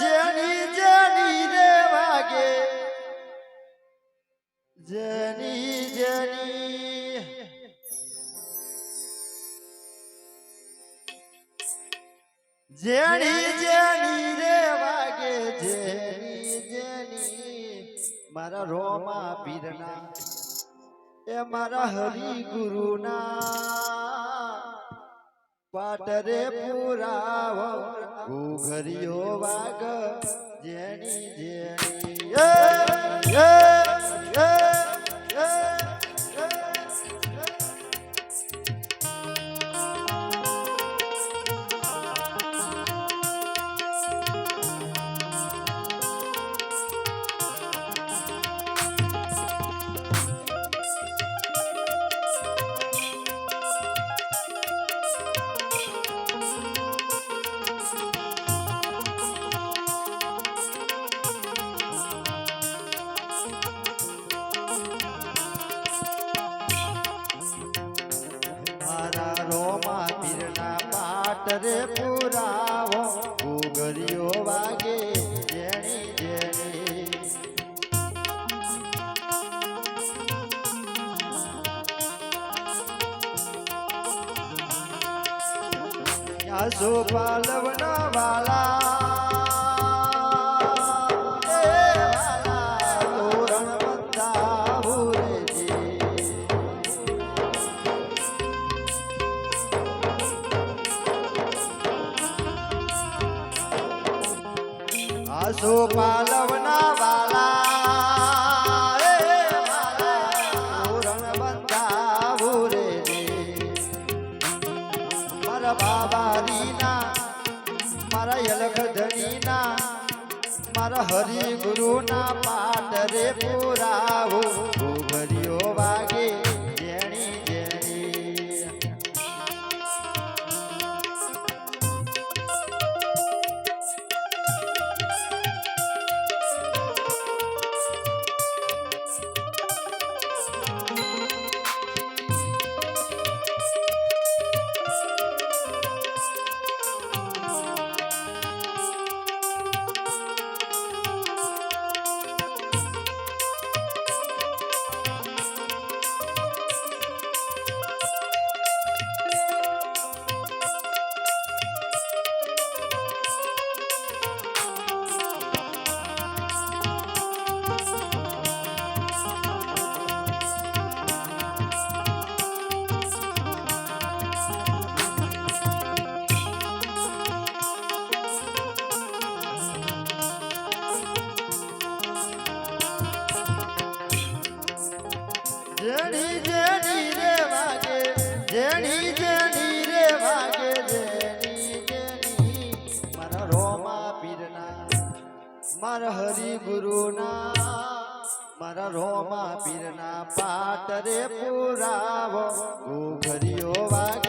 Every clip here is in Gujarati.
જેની જેની રે વાગે, જેની જેની જેની જેની રે વાગે, જેની જેની, મારા રોમા પીરના, એ મારા હરિ ગુરુના પાટરે પુરાવો ઘુઘરીઓ વાગ જેની જેની. પાટ રે પુરાવો ઉગરીઓ વાગે જેણી જેણી. પાલવના વાલા બાબારીના મારા યલખ ધણીના મારા હરિ ગુરુના પાટ રે પુરાવું મારા રોમા પીરના મારા હરિ ગુરુના મારા રોમા પીરના પાટ રે પુરાવો. ઘુઘરિયો વાગે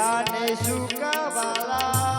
લીલા ને સુકાવાલા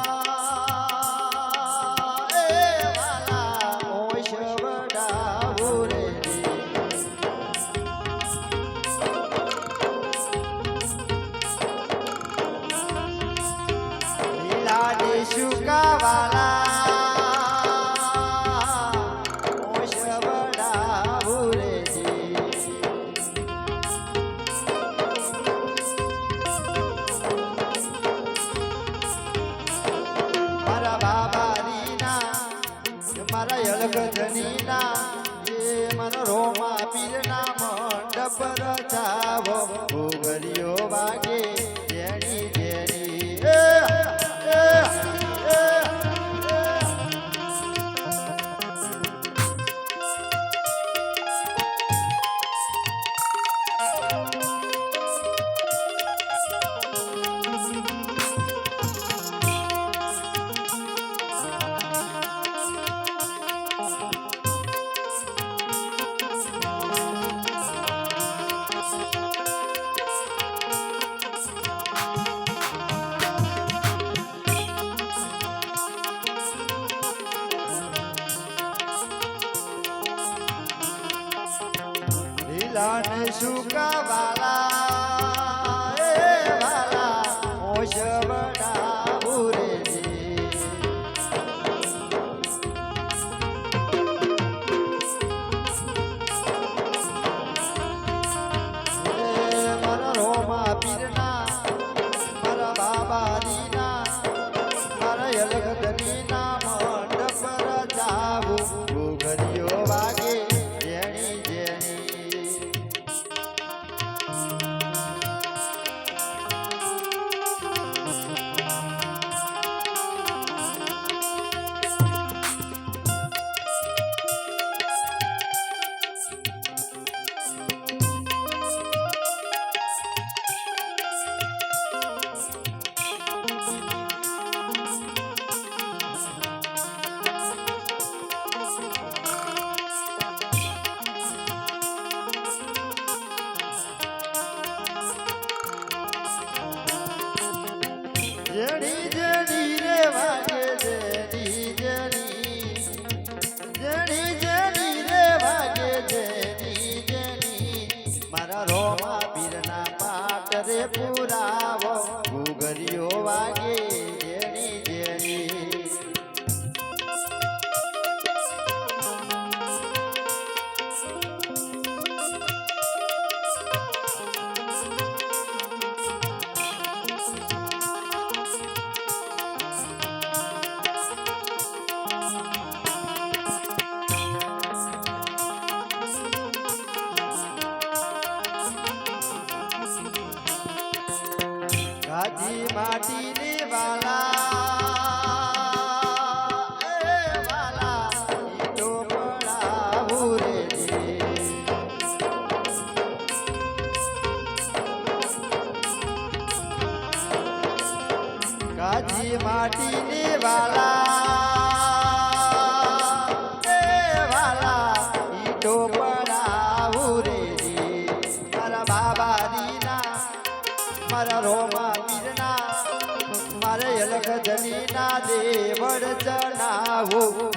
મારા રોમા વીરના મારે અલગ જનીના દેવડ ચણાવું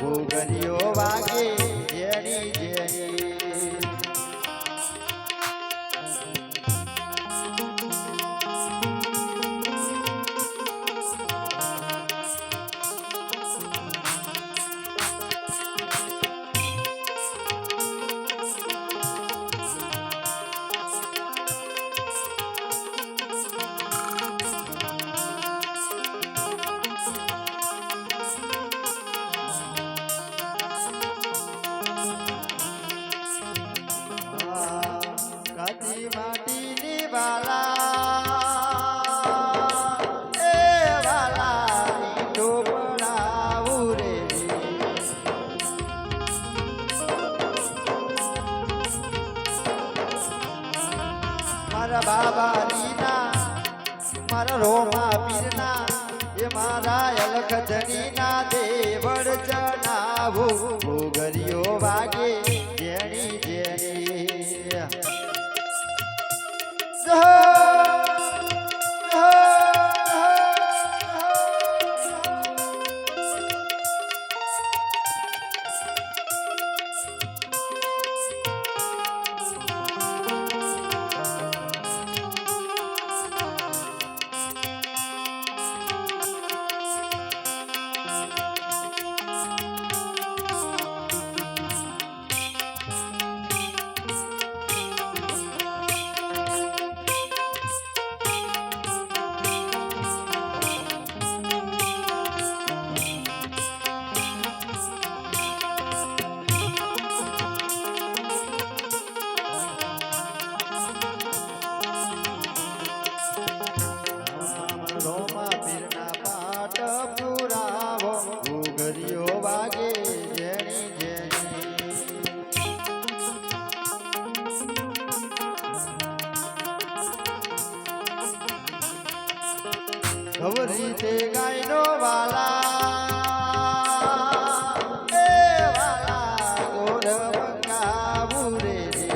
ચંદની ખબરીતે ગાયનો વાલા એ વાલા ગોરવ કાબુરે રે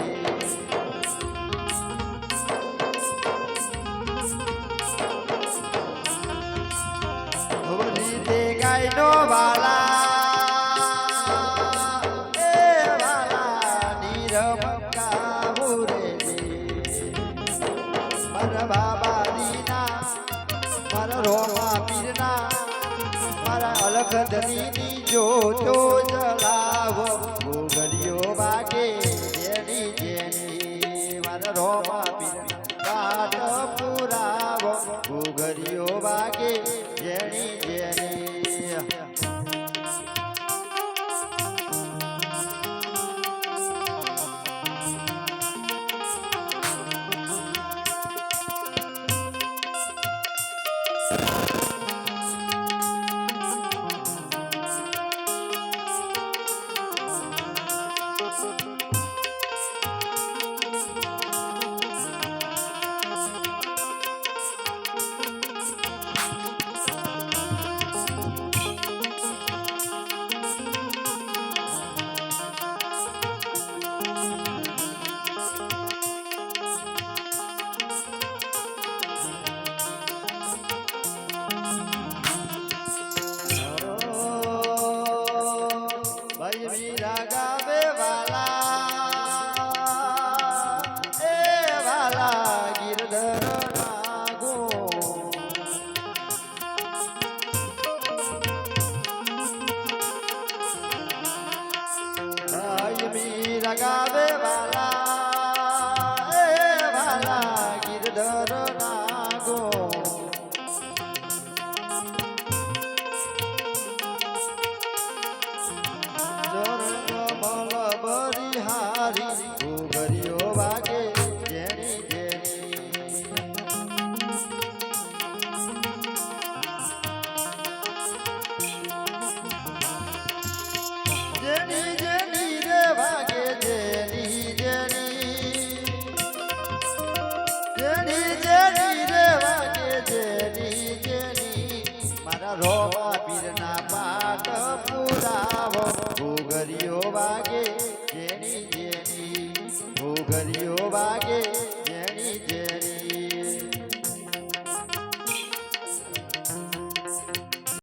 ખબરીતે ગાયનો વાલા એ વાલા નીરવ કા પીરના મારા અલખ ધનીની જોતો જલાવો